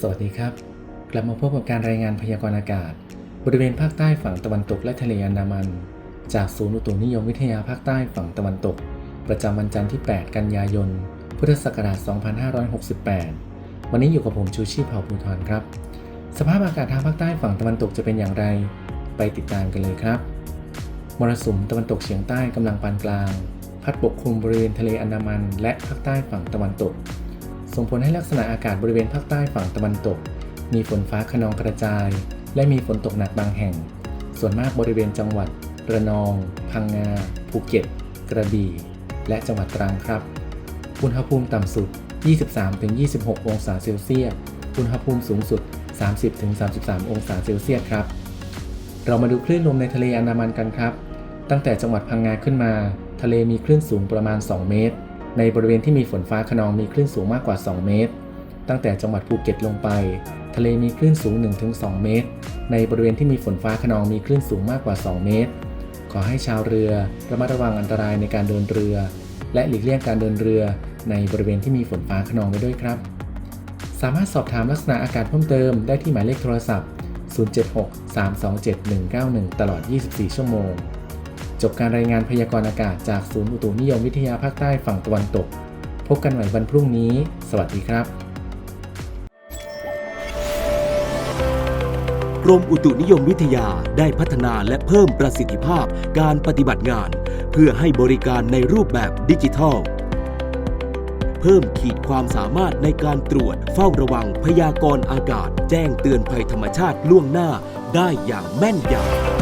สวัสดีครับ กลับมาพบกับการรายงานพยากรณ์อากาศ บริเวณภาคใต้ฝั่งตะวันตกและทะเลอันดามัน จากศูนย์อุตุนิยมวิทยาภาคใต้ฝั่งตะวันตก ประจำวันจันทร์ที่ 8 กันยายน พุทธศักราช 2568 วันนี้อยู่กับผมชูชีพเผ่าภูทรครับ สภาพอากาศทางภาคใต้ฝั่งตะวันตกจะเป็นอย่างไร ไปติดตามกันเลยครับ มรสุมตะวันตกเฉียงใต้กำลังปานกลาง พัดปกคลุมบริเวณทะเลอันดามัน และภาคใต้ฝั่งตะวันตก ส่งผลให้ลักษณะอากาศบริเวณภาคใต้ฝั่งตะวันตก มีฝนฟ้าขนองกระจาย และมีฝนตกหนักบางแห่ง ส่วนมากบริเวณจังหวัด ระนอง พังงา ภูเก็ต กระบี่ และจังหวัดตรังครับ อุณหภูมิต่ำสุด 23-26 องศาเซลเซียส อุณหภูมิสูงสุด 30-33 องศาเซลเซียสครับ เรามาดูคลื่นลมในทะเลอันดามันกันครับ ตั้งแต่จังหวัดพังงาขึ้นมา ทะเลมีคลื่นสูงประมาณ 2 เมตร ในบริเวณที่มีฝนฟ้าขนองมีคลื่นสูงมากกว่า 2 เมตร ตั้งแต่จังหวัดภูเก็ตลงไป ทะเลมีคลื่นสูง 1-2 เมตร ในบริเวณที่มีฝนฟ้าขนองมีคลื่นสูงมากกว่า 2 เมตร ขอให้ชาวเรือระมัดระวังอันตรายในการเดินเรือ และหลีกเลี่ยงการเดินเรือ ในบริเวณที่มีฝนฟ้าขนองไว้ด้วยครับ สามารถสอบถามลักษณะอากาศเพิ่มเติมได้ที่หมายเลขโทรศัพท์ 076-327-191 ตลอด 24 ชั่วโมง จบการรายงานพยากรณ์อากาศจากศูนย์อุตุนิยมวิทยาภาคใต้ฝั่งตะวันตก พบกันใหม่วันพรุ่งนี้ สวัสดีครับกรมอุตุนิยมวิทยาได้พัฒนาและเพิ่มประสิทธิภาพการปฏิบัติงาน เพื่อให้บริการในรูปแบบดิจิทัล เพิ่มขีดความสามารถในการตรวจเฝ้าระวังพยากรณ์อากาศ แจ้งเตือนภัยธรรมชาติล่วงหน้าได้อย่างแม่นยำ